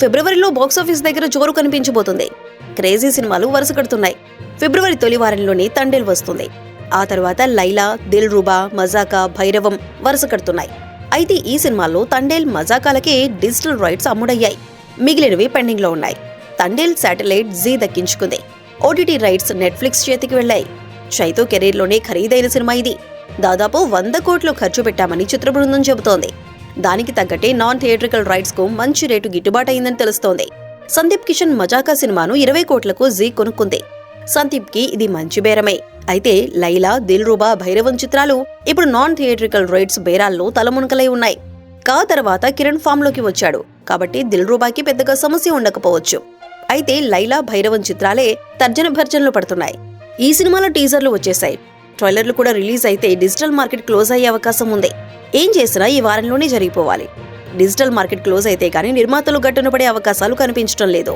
ఫిబ్రవరిలో బాక్సాఫీస్ దగ్గర జోరు కనిపించబోతుంది. క్రేజీ సినిమాలు వరుస కడుతున్నాయి. ఫిబ్రవరి తొలి వారంలోనే తండేల్ వస్తుంది. ఆ తర్వాత లైలా దిల్ రూబా మజాకా భైరవం వరుస కడుతున్నాయి. అయితే ఈ సినిమాల్లో తండేల్ మజాకాలకే డిజిటల్ రైట్స్ అమ్ముడయ్యాయి. మిగిలినవి పెండింగ్లో ఉన్నాయి. తండేల్ శాటిలైట్ జీ దక్కించుకుంది. ఓటీటీ రైట్స్ నెట్ఫ్లిక్స్ చేతికి వెళ్ళాయి. చైతో కెరీర్లోనే ఖరీదైన సినిమా ఇది. దాదాపు వంద కోట్లు ఖర్చు పెట్టామని చిత్ర బృందం చెబుతోంది. దానికి తగ్గట్టే నాన్ థియేట్రికల్ రైట్స్కు మంచి రేటు గిట్టుబాటు అయిందని తెలుస్తోంది. సందీప్ కిషన్ మజాకా సినిమాను ఇరవై కోట్లకు జీ కొనుక్కుంది. సందీప్కి ఇది మంచి బేరమే. అయితే లైలా దిల్ రూబా భైరవం చిత్రాలు ఇప్పుడు నాన్ థియేట్రికల్ రైట్స్ బేరాల్లో తలమునకలై ఉన్నాయి. కా తర్వాత కిరణ్ ఫామ్లోకి వచ్చాడు. కాబట్టి దిల్రూబాకి పెద్దగా సమస్య ఉండకపోవచ్చు. అయితే లైలా భైరవం చిత్రాలే తర్జన భర్జనలు పడుతున్నాయి. ఈ సినిమాలో టీజర్లు వచ్చేశాయి. ట్రైలర్లు కూడా రిలీజ్ అయితే డిజిటల్ మార్కెట్ క్లోజ్ అయ్యే అవకాశం ఉంది. ఏం చేసినా ఈ వారంలోనే జరిగిపోవాలి. డిజిటల్ మార్కెట్ క్లోజ్ అయితే కానీ నిర్మాతలు గట్టున పడే అవకాశాలు కనిపించడం లేదు.